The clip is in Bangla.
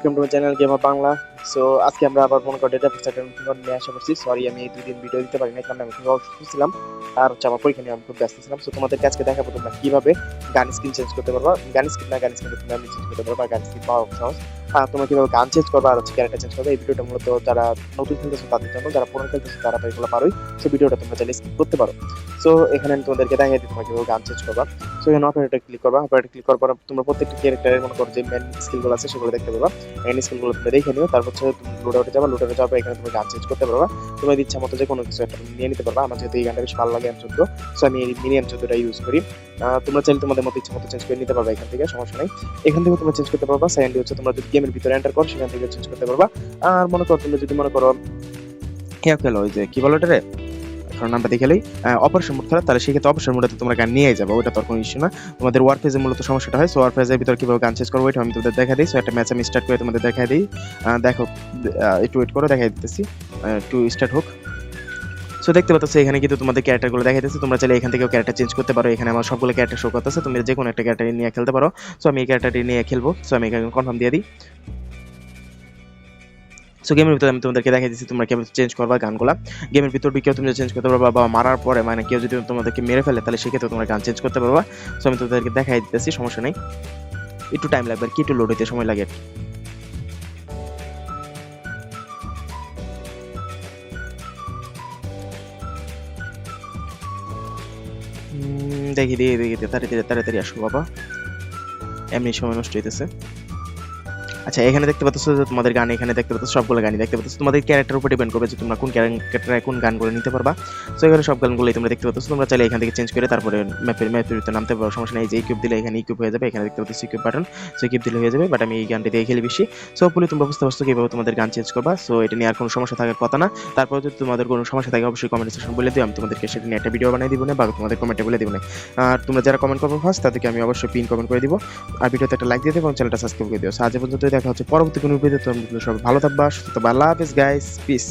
welcome to my channel game of Bangla So আজকে আমরা আবার মনে করো ডেটা সেটের নিয়ে আসা করছি সরি আমি এই দুই দিন ভিডিও দিতে পারিনি, কারণ আমি খুব অসুস্থ ছিলাম। আর হচ্ছে আমার পরীক্ষা নিয়ে আমি খুব ব্যস্ত ছিলাম। সো তোমাদেরকে আজকে দেখাবো তোমরা কীভাবে গান স্কিন চেঞ্জ করতে পারবা। গান স্কিন না গান স্কিন তুমি আমি চেঞ্জ করতে পারবা গান স্কিন পাওয়া সহজ। আর তোমরা কীভাবে গান চেঞ্জ করবা আর হচ্ছে ক্যারেক্টার চেঞ্জ করবে, এই ভিডিওটা মূলত যারা নতুন খেলতেছো তাদের জন্য, যারা পুরনো খেলতেছো তারা এগুলো পারোই। সো ভিডিওটা তোমরা চাইলে স্কিপ করতে পারো। সো এখানে আমি তোমাদেরকে দেখাই দিই তোমরা কীভাবে গান চেঞ্জ করবা। সো এখানে অপারেটর ক্লিক করবা। অপারেটর ক্লিক করার পর তোমরা প্রত্যেকটা ক্যারেক্টারের মনে করো যে মেন স্কিলগুলো আছে সেগুলো দেখতে পাবা মেন স্কিলগুলো তুমি দেখে নিও। তারপর হচ্ছে লোডাউটে যাবা লোডাউটে যাব পর এখানে তুমি গান চেঞ্জ করতে পারবা। তোমার ইচ্ছা মতো যে কোনো কিছু একটা নিয়ে নিতে পারবা। আমার যেহেতু এই গানটা বেশ ভালো লাগে এম চোদ্দ সো আমি এই মিনি এম চোদ্দটা ইউজ করি। তোমরা চাইলে তোমাদের মতো ইচ্ছা মতো চেঞ্জ করে নিতে পারবা এখান থেকে, সমস্যা নেই। এখান থেকে তোমরা চেঞ্জ করতে পারবা। সেকেন্ড হচ্ছে তোমরা যদি গেমের ভিতরে এন্টার করো, সেখান থেকে চেঞ্জ করতে পারবা। আর মনে করো, তুমি যদি মনে করো ইয়া খেলো? ওই যে, কি বলো ওটা এখন নামটা দেখেলেই অপারেশন মোড খেলো, তাহলে সেক্ষেত্রে অপারেশন মোডে তোমরা গান নিয়ে যাবে ওটা তোর কোনো ইস্যু না। তোমাদের ওয়ার ফেজে মূলত সমস্যাটা হয় সো ওয়ার ফেজের ভিতর কীভাবে গান চেঞ্জ করব, এটা আমি তোমাদের দেখা দিই। সো একটা ম্যাচ আমি স্টার্ট করে তোমাদের দেখা দিই। দেখো একটু ওয়েট করো, দেখাই দিতেছি। একটু স্টার্ট হোক। সো দেখতে পাচ্ছ, এখানে কিন্তু তোমাদের ক্যারেক্টারগুলো দেখা যাচ্ছে তোমরা চাইলে এখান থেকেও ক্যারেক্টার চেঞ্জ করতে পারো। এখানে আমার সবগুলো ক্যারেক্টার শো করতেছে। তুমি যে কোনো একটা ক্যারেক্টার নিয়ে খেলতে পারো। সো আমি এই ক্যারেক্টারটি নিয়ে খেলব। সো আমি এখানে কনফার্ম দিয়ে দিই। সো গেমের ভিতরে আমি তোমাদেরকে দেখাই দিচ্ছি তোমরা কেমন চেঞ্জ করবা গানগুলা। গেমের ভিতর কেউ তুমি চেঞ্জ করতে পারবা বা মারার পরে মানে কেউ যদি তোমাদেরকে মেরে ফেলে, তাহলে সেক্ষেত্রে তোমরা গান চেঞ্জ করতে পারবা। সো আমি তোমাদেরকে দেখাই দিতেছি, সমস্যা নেই। একটু টাইম লাগবে আর কি, একটু লোড হইতে সময় লাগে। দেখি দেখি দেখি, তাড়াতাড়ি তাড়াতাড়ি আসো বাবা। এমনি সময় নষ্ট হইতেছে। আচ্ছা এখানে দেখতে পাচ্ছ যে তোমাদের গান এখানে দেখতে পাচ্ছ সবগুলো গানই। দেখতে পাচ্ছ তোমাদের ক্যারেক্টার উপর ডিপেন্ড করবে যে তোমরা কোন ক্যারেক্টারে কোন গানগুলো নিতে পারবা। সো এখানে সব গানগুলোই তোমরা দেখতে পাচ্ছ। তোমরা চাইলে এখান থেকে চেঞ্জ করে তারপরে ম্যাপের ম্যাপের ভিতরে নামতে পারো। সমস্যা নেই যে ইকুইপ দিলে এখানে ইকুইপ হয়ে যাবে। এখানে দেখতে পাচ্ছ ইকুইপ বাটন সো ইকুইপ দিলে হয়ে যাবে বাট আমি এই গানটি দিয়ে খেলি বেশি। সো পুলি তোমরা বুঝতে পারছ কীভাবে তোমাদের গান চেঞ্জ করবা। সো এটা নিয়ে আর কোনো সমস্যা থাকার কথা না। তারপর যদি তোমাদের কোনো সমস্যা থাকে, অবশ্যই কমেন্ট সেকশন বলে দিও। আমি তোমাদেরকে সেটা নিয়ে একটা ভিডিও বানিয়ে দিব না, বা তোমাদের কমেন্টে বলে দিব না। আর তোমরা যারা কমেন্ট করবে ফার্স্ট তাদেরকে আমি অবশ্যই পিন কমেন্ট করে দিব। আর ভিডিওতে একটা লাইক দিয়ে দেবো এবং চ্যানেলটা সাবস্ক্রাইব করে দিও। আজ পর্যন্ত দেখা হচ্ছে পরবর্তী কোনো ভিডিওতে সবাই ভালো থাকবা সুস্থ থাকবা। আল্লাহ হাফিজ গাইস পিস